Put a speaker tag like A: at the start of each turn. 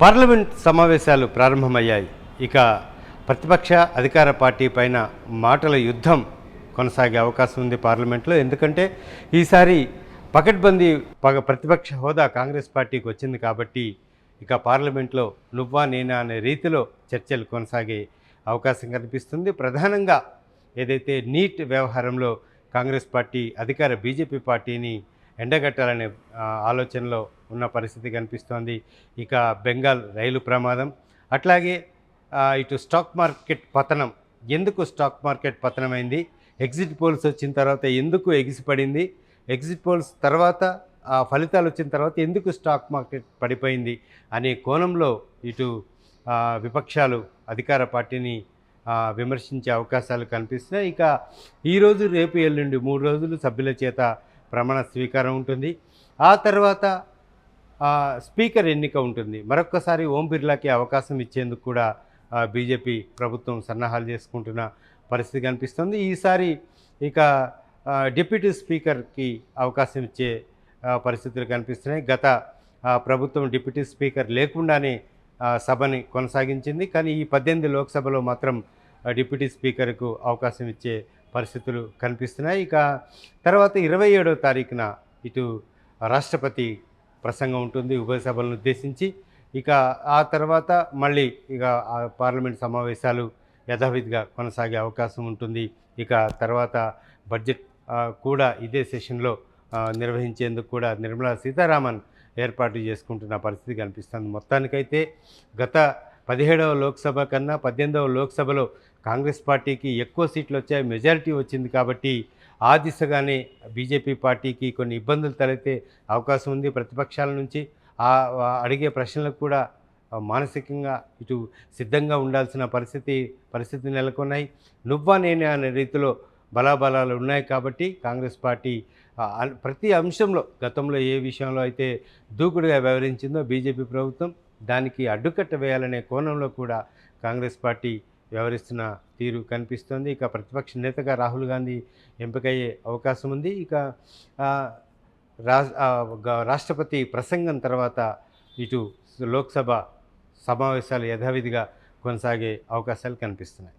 A: Parliament సమావేశాలు ప్రారంభమయ్యాయి. ఇక ప్రతిపక్ష అధికార పార్టీ పైన మాటల యుద్ధం కొనసాగే అవకాశం ఉంది పార్లమెంట్లో. ఎందుకంటే ఈసారి పకడ్బందీ పగ ప్రతిపక్ష హోదా కాంగ్రెస్ పార్టీకి వచ్చింది కాబట్టి ఇక పార్లమెంట్లో నువ్వా నేనా అనే రీతిలో చర్చలు కొనసాగే అవకాశం కనిపిస్తుంది. ప్రధానంగా ఏదైతే నీట్ వ్యవహారంలో కాంగ్రెస్ పార్టీ అధికార బీజేపీ పార్టీని ఎండగట్టాలనే ఆలోచనలో ఉన్న పరిస్థితి కనిపిస్తోంది. ఇక బెంగాల్ రైలు ప్రమాదం. అట్లాగే ఇటు స్టాక్ మార్కెట్ పతనం. ఎందుకు స్టాక్ మార్కెట్ పతనమైంది? ఎగ్జిట్ పోల్స్ వచ్చిన తర్వాత ఎందుకు ఎగిసిపడింది? ఎగ్జిట్ పోల్స్ తర్వాత ఆ ఫలితాలు వచ్చిన తర్వాత ఎందుకు స్టాక్ మార్కెట్ పడిపోయింది? అనే కోణంలో ఇటు విపక్షాలు అధికార పార్టీని విమర్శించే అవకాశాలు కనిపిస్తున్నాయి. ఇక ఈరోజు రేపు ఎల్లుండి మూడు రోజులు సభ్యుల చేత ప్రమాణ స్వీకారం ఉంటుంది. ఆ తర్వాత స్పీకర్ ఎన్నిక ఉంటుంది. మరొక్కసారి ఓం బిర్లాకి అవకాశం ఇచ్చేందుకు కూడా బీజేపీ ప్రభుత్వం సన్నాహాలు చేసుకుంటున్న పరిస్థితి కనిపిస్తుంది. ఈసారి ఇక డిప్యూటీ స్పీకర్కి అవకాశం ఇచ్చే పరిస్థితులు కనిపిస్తున్నాయి. గత ప్రభుత్వం డిప్యూటీ స్పీకర్ లేకుండానే సభని కొనసాగించింది. కానీ ఈ పద్దెనిమిది లోక్సభలో మాత్రం డిప్యూటీ స్పీకర్కు అవకాశం ఇచ్చే పరిస్థితులు కనిపిస్తున్నాయి. ఇక తర్వాత ఇరవై ఏడవ తారీఖున ఇటు రాష్ట్రపతి ప్రసంగం ఉంటుంది ఉభయ సభలను ఉద్దేశించి. ఇక ఆ తర్వాత మళ్ళీ ఇక ఆ పార్లమెంట్ సమావేశాలు యథావిధిగా కొనసాగే అవకాశం ఉంటుంది. ఇక తర్వాత బడ్జెట్ కూడా ఇదే సెషన్లో నిర్వహించేందుకు కూడా నిర్మలా సీతారామన్ ఏర్పాటు చేసుకుంటున్న పరిస్థితి కనిపిస్తుంది. మొత్తానికైతే గత పదిహేడవ లోక్సభ కన్నా పద్దెనిమిదవ లోక్సభలో కాంగ్రెస్ పార్టీకి ఎక్కువ సీట్లు వచ్చాయి మెజారిటీ వచ్చింది కాబట్టి ఆ దిశగానే బీజేపీ పార్టీకి కొన్ని ఇబ్బందులు తలెత్తే అవకాశం ఉంది. ప్రతిపక్షాల నుంచి ఆ అడిగే ప్రశ్నలకు కూడా మానసికంగా ఇటు సిద్ధంగా ఉండాల్సిన పరిస్థితి పరిస్థితి నెలకొన్నాయి. నువ్వా నేనే అనే రీతిలో బలాబలాలు ఉన్నాయి కాబట్టి కాంగ్రెస్ పార్టీ ప్రతి అంశంలో గతంలో ఏ విషయంలో అయితే దూకుడుగా వ్యవహరించిందో బీజేపీ ప్రభుత్వం దానికి అడ్డుకట్ట వేయాలనే కోణంలో కూడా కాంగ్రెస్ పార్టీ వ్యవహరిస్తున్న తీరు కనిపిస్తోంది. ఇక ప్రతిపక్ష నేతగా రాహుల్ గాంధీ ఎంపికయ్యే అవకాశం ఉంది. ఇక రాష్ట్రపతి ప్రసంగం తర్వాత ఇటు లోక్సభ సమావేశాలు యథావిధిగా కొనసాగే అవకాశాలు కనిపిస్తున్నాయి.